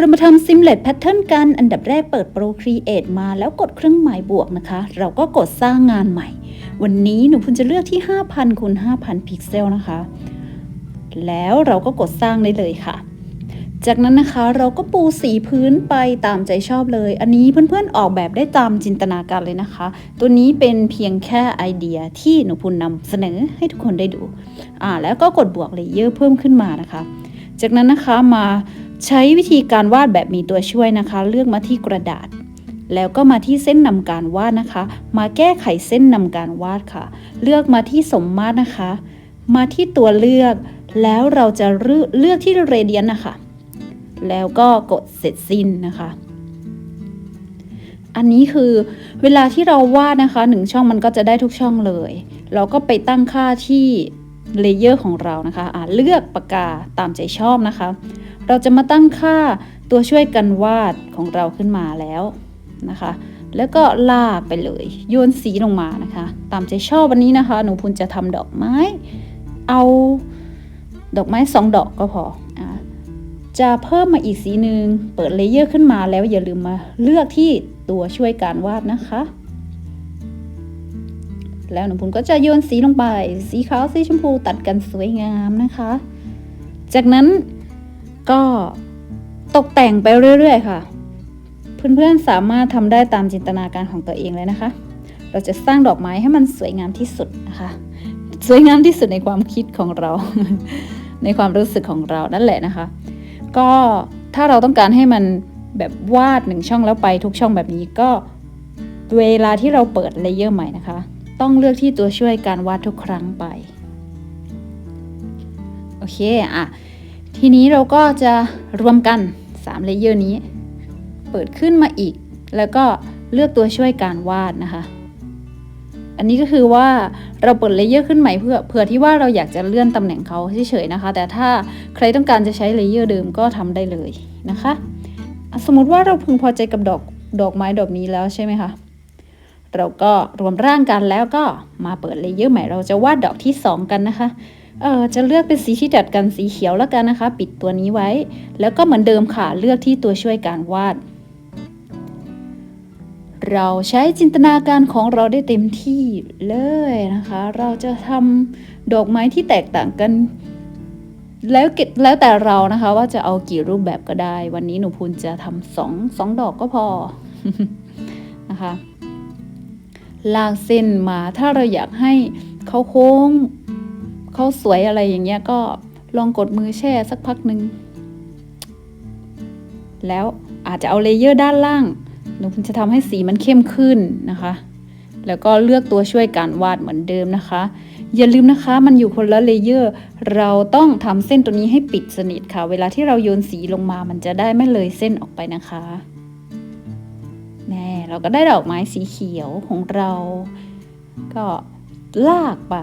เรามาทำ Simlet Pattern กัน อันดับแรกเปิด Procreate มาแล้วกดเครื่องหมายบวกนะคะ เราก็กดสร้างงานใหม่ วันนี้หนูพุนจะเลือกที่ 5,000คูณ5,000 พิกเซลนะคะ แล้วเราก็กดสร้างได้เลยค่ะ จากนั้นนะคะเราก็ปูสีพื้นไปตามใจชอบเลย อันนี้เพื่อนๆออกแบบได้ตามจินตนาการเลยนะคะ ตัวนี้เป็นเพียงแค่ไอเดียที่หนูพุนนำเสนอให้ทุกคนได้ดูอ่าแล้วก็กดบวกเลเยอร์เพิ่มขึ้นมานะคะ จากนั้นนะคะมา ใช้วิธีการวาดแบบมีตัวช่วยนะคะ เลือกมาที่กระดาษ แล้วก็มาที่เส้นนำการวาดนะคะ มาแก้ไขเส้นนำการวาดค่ะ เลือกมาที่สมมาตรนะคะ มาที่ตัวเลือก แล้วเราจะเลือกที่เรเดียนนะคะ แล้วก็กดเสร็จสิ้นนะคะอันนี้คือเวลาที่เราวาดนะคะหนึ่งช่องมันก็จะได้ทุกช่องเลย เราก็ไปตั้งค่าที่เลเยอร์ของเรานะคะอ่าเลือกปากกาตามใจชอบนะคะ เราจะมาตั้งค่าตัวช่วยกันวาดของเราขึ้นมาแล้วนะคะ แล้วก็ลากไปเลย โยนสีลงมานะคะ ตามใจชอบวันนี้นะคะ หนูพุนจะทำดอกไม้ เอาดอกไม้สองดอกก็พออจะเพิ่มมาอีกสีหนึ่งเปิดเลเยอร์ขึ้นมาแล้วอย่าลืมมาเลือกที่ตัวช่วยการวาดนะคะ แล้วหนูพุนก็จะโยนสีลงไป สีขาวสีชมพูตัดกันสวยงามนะคะ จากนั้น ก็ตกแต่งไปเรื่อยๆค่ะ เพื่อนๆสามารถทำได้ตามจินตนาการของตัวเองเลยนะคะ เราจะสร้างดอกไม้ให้มันสวยงามที่สุดนะคะ สวยงามที่สุดในความคิดของเรา ในความรู้สึกของเรานั่นแหละนะคะ ก็ถ้าเราต้องการให้มันแบบวาดหนึ่งช่องแล้วไปทุกช่องแบบนี้ก็เวลาที่เราเปิดเลเยอร์ใหม่นะคะ ต้องเลือกที่ตัวช่วยการวาดทุกครั้งไป โอเคอะ ทีนี้เราก็จะรวมกัน3เลเยอร์นี้ เปิดขึ้นมาอีก แล้วก็เลือกตัวช่วยการวาดนะคะ อันนี้ก็คือว่าเราเปิดเลเยอร์ขึ้นใหม่เพื่อเผื่อที่ว่าเราอยากจะเลื่อนตำแหน่งเขาเฉยๆนะคะ แต่ถ้าใครต้องการจะใช้เลเยอร์เดิมก็ทำได้เลยนะคะ สมมติว่าเราพึงพอใจกับดอกดอกไม้ดอกนี้แล้วใช่ไหมคะเราก็รวมร่างกันแล้วก็มาเปิดเลเยอร์ใหม่เราจะวาดดอกที่ 2 กันนะคะ เออจะเลือกเป็นสีที่ดัดกันสีเขียวแล้วกันนะคะ ปิดตัวนี้ไว้ แล้วก็เหมือนเดิมค่ะเลือกที่ตัวช่วยการวาด เราใช้จินตนาการของเราได้เต็มที่เลยนะคะ เราจะทำดอกไม้ที่แตกต่างกัน แล้วเก็บแล้วแต่เรานะคะ ว่าจะเอากี่รูปแบบก็ได้ วันนี้หนูพูนจะทำสองสองดอกก็พอนะคะ ลากเส้นมาถ้าเราอยากให้เขาโค้ง เขาสวยอะไรอย่างเงี้ยก็ลองกดมือแช่สักพักหนึ่งแล้วอาจจะเอาเลเยอร์ด้านล่างหนูจะทำให้สีมันเข้มขึ้นนะคะ แล้วก็เลือกตัวช่วยการวาดเหมือนเดิมนะคะ อย่าลืมนะคะมันอยู่คนละเลเยอร์ เราต้องทำเส้นตัวนี้ให้ปิดสนิทค่ะ เวลาที่เราโยนสีลงมามันจะได้ไม่เลยเส้นออกไปนะคะแน่เราก็ได้ดอกไม้สีเขียวของเรา ก็ ลากไป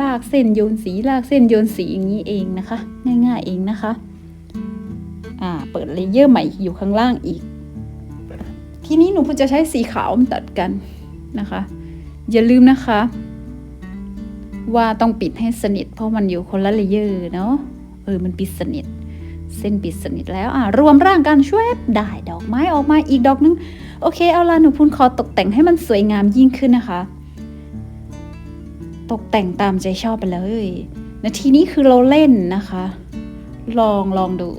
ลากเส้นโยนสี ลากเส้นโยนสีอย่างนี้เองนะคะ ง่ายๆเองนะคะ อ่า เปิดเลเยอร์ใหม่อยู่ข้างล่างอีก ทีนี้หนูจะใช้สีขาวมาตัดกันนะคะ อย่าลืมนะคะ ว่าต้องปิดให้สนิท เพราะมันอยู่คนละเลเยอร์เนาะ เออ มันปิดสนิท เส้นปิดสนิทแล้วอะรวมร่างกันช่วยได้ดอกไม้ออกมาอีกดอกนึง โอเค เอาละหนูพูนขอตกแต่งให้มันสวยงามยิ่งขึ้นนะคะ ตกแต่งตามใจชอบไปเลยนาทีนี้คือเราเล่นนะคะ ลองลองดู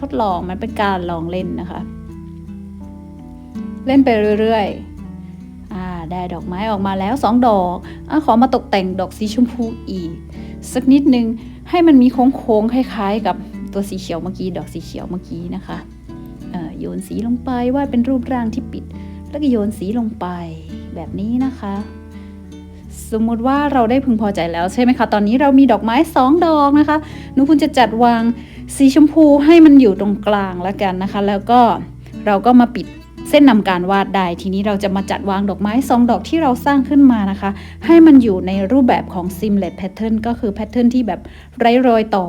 ทดลองมันเป็นการลองเล่นนะคะ เล่นไปเรื่อยๆอ่าได้ดอกไม้ออกมาแล้วสองดอกอขอมาตกแต่งดอกสีชมพูอีก สักนิดนึงให้มันมีโค้งๆคล้าย ๆ กับตัวสีเขียวเมื่อกี้ดอกสีเขียวเมื่อกี้นะคะโยนสีลงไปว่าดเป็นรูปร่างที่ปิด แล้วก็โยนสีลงไปแบบนี้นะคะ สมมุติว่าเราได้พึงพอใจแล้วใช่ไหมคะ ตอนนี้เรามีดอกไม้สองดอกนะคะหนูคุณจะจัดวางสีชมพูให้มันอยู่ตรงกลางแล้วกันนะคะ แล้วก็เราก็มาปิดเส้นนำการวาดได้ ทีนี้เราจะมาจัดวางดอกไม้สองดอกที่เราสร้างขึ้นมานะคะ ให้มันอยู่ในรูปแบบของ Simlet Pattern ก็คือ Pattern ที่แบบไร้รอยต่อ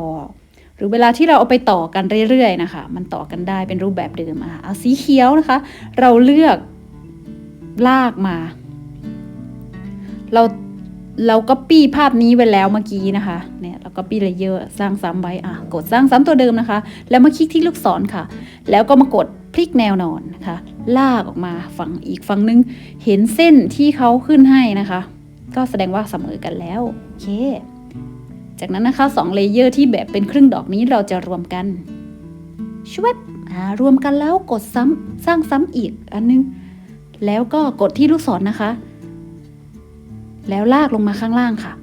หรือเวลาที่เราเอาไปต่อกันเรื่อยๆนะคะ มันต่อกันได้เป็นรูปแบบเดิมอะเอาสีเขียวนะคะ เราเลือกลากมา เรา เราก็ปี้ภาพนี้ไว้แล้วเมื่อกี้นะคะ เนี่ยเราก็ปี้เลเยอร์สร้างซ้ำไว้ อะ กดสร้างซ้ำตัวเดิมนะคะ แล้วมาคลิกที่ลูกศรค่ะ แล้วก็มากดพลิกแนวนอนนะคะ ลากออกมาฝั่งอีกฝั่งนึง เห็นเส้นที่เขาขึ้นให้นะคะ ก็แสดงว่าเสมอกันแล้ว โอเค จากนั้นนะคะสองเลเยอร์ที่แบบเป็นครึ่งดอกนี้เราจะรวมกันชวบอ่ารวมกันแล้วกดซ้ำสร้างซ้ำอีกอันนึง แล้วก็กดที่ลูกศรนนะคะ แล้วลากลงมาข้างล่างค่ะ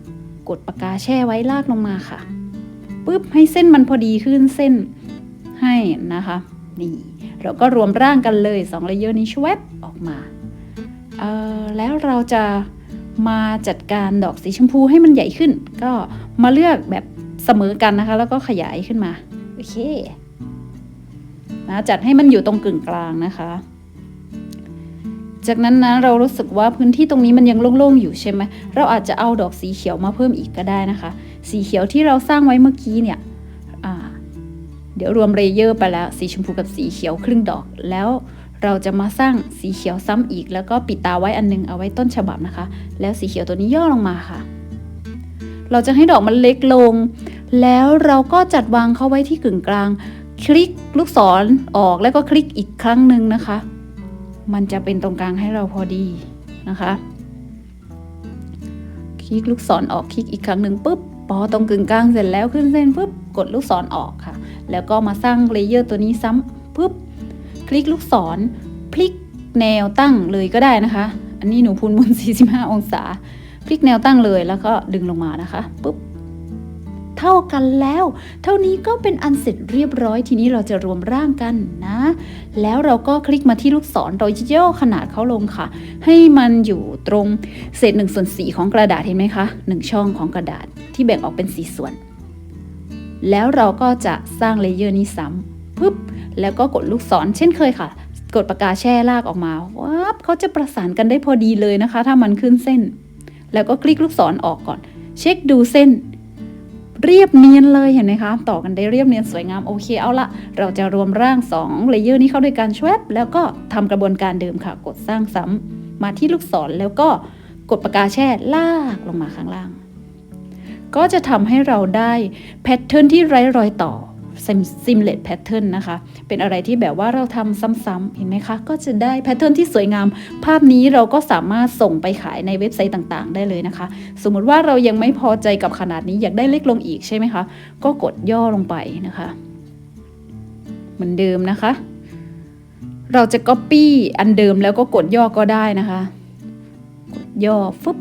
กดปากกาแช่ไว้ลากลงมาค่ะปุ๊บให้เส้นมันพอดีขึ้นเส้นให้นะคะนี่เราก็รวมร่างกันเลยสองเลเยอร์นี้ชวบออกมาเอ่อแล้วเราจะมาจัดการดอกสีชมพูให้มันใหญ่ขึ้น ก็มาเลือกแบบเสมอกันนะคะ แล้วก็ขยายขึ้นมาโอเคนะจัดให้มันอยู่ตรงกึ่งกลางนะคะ จากนั้นนะเรารู้สึกว่าพื้นที่ตรงนี้มันยังโล่งๆอยู่ใช่ไหมเราอาจจะเอาดอกสีเขียวมาเพิ่มอีกก็ได้นะคะ สีเขียวที่เราสร้างไว้เมื่อกี้เนี่ยเดี๋ยวรวมเลเยอร์ไปแล้วสีชมพูกับสีเขียวครึ่งดอกแล้วเราจะมาสร้างสีเขียวซ้ำอีก แล้วก็ปิดตาไว้อันนึงเอาไว้ต้นฉบับนะคะ แล้วสีเขียวตัวนี้ย่อลงมาค่ะ เราจะให้ดอกมันเล็กลง แล้วเราก็จัดวางเขาไว้ที่กึ่งกลาง คลิกลูกศรออกแล้วก็คลิกอีกครั้งหนึ่งนะคะ มันจะเป็นตรงกลางให้เราพอดีนะคะคลิกลูกศรออกคลิกอีกครั้งหนึ่งปุ๊บพอตรงกึ่งกลางเสร็จแล้วขึ้นเส้นปุ๊บกดลูกศรออกค่ะ แล้วก็มาสร้างเลเยอร์ตัวนี้ซ้ำปุ๊บคลิกลูกศรพลิกแนวตั้งเลยก็ได้นะคะ อันนี้หนูพูนบน45 องศา พลิกแนวตั้งเลยแล้วก็ดึงลงมานะคะปุ๊บ เท่ากันแล้ว เท่านี้ก็เป็นอันเสร็จเรียบร้อยทีนี้เราจะรวมร่างกันนะ แล้วเราก็คลิกมาที่ลูกศรเราย่อขนาดเขาลงค่ะ ให้มันอยู่ตรงเศษหนึ่งส่วนสี่ของกระดาษเห็นไหมคะหนึ่งช่องของกระดาษที่แบ่งออกเป็นสี่ส่วน แล้วเราก็จะสร้างเลเยอร์นี้ซ้ำปึ๊บแล้วก็กดลูกศรเช่นเคยค่ะ กดปากกาแช่ลากออกมาวับเขาจะประสานกันได้พอดีเลยนะคะ ถ้ามันขึ้นเส้น แล้วก็คลิกลูกศรออกก่อน เช็คดูเส้น เรียบเนียนเลยเห็นไหมคะ ต่อกันได้เรียบเนียนสวยงามโอเคเอาละเราจะรวมร่าง2เลเยอร์นี้เข้าด้วยกันชวบแล้วก็ทำกระบวนการเดิมค่ะ กดสร้างซ้ำมาที่ลูกศรแล้วก็กดปากกาแช่ลากลงมาข้างล่าง ก็จะทำให้เราได้แพทเทิร์นที่ไร้รอยต่อ ซิมเลตแพทเทิร์นนะคะ เป็นอะไรที่แบบว่าเราทำซ้ำๆเห็นไหมคะ ก็จะได้แพทเทิร์นที่สวยงาม ภาพนี้เราก็สามารถส่งไปขายในเว็บไซต์ต่างๆ ได้เลยนะคะ สมมติว่าเรายังไม่พอใจกับขนาดนี้อยากได้เล็กลงอีกใช่ไหมคะ ก็กดย่อลงไปนะคะ เหมือนเดิมนะคะ เราจะ Copy อันเดิมแล้วก็กดย่อก็ได้นะคะ กดย่อฟึบ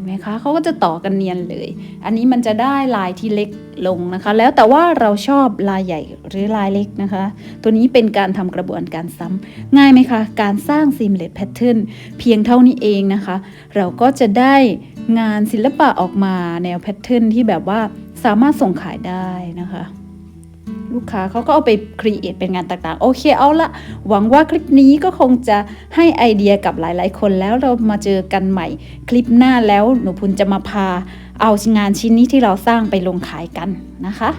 ห็นไหมคะเขาก็จะต่อกันเนียนเลย อันนี้มันจะได้ลายที่เล็กลงนะคะ แล้วแต่ว่าเราชอบลายใหญ่หรือลายเล็กนะคะ ตัวนี้เป็นการทำกระบวนการซ้ำง่ายไหมคะ การสร้าง seamless pattern เพียงเท่านี้เองนะคะ เราก็จะได้งานศิลปะออกมาแนวแพทเทิร์นที่แบบว่าสามารถส่งขายได้นะคะ ลูกค้าเขาก็เอาไปครีเอทเป็นงานต่างๆ โอเคเอาละ หวังว่าคลิปนี้ก็คงจะให้ไอเดียกับหลายๆ คนแล้วเรามาเจอกันใหม่ คลิปหน้าแล้วหนูพุนจะมาพา เอางานชิ้นนี้ที่เราสร้างไปลงขายกันนะคะ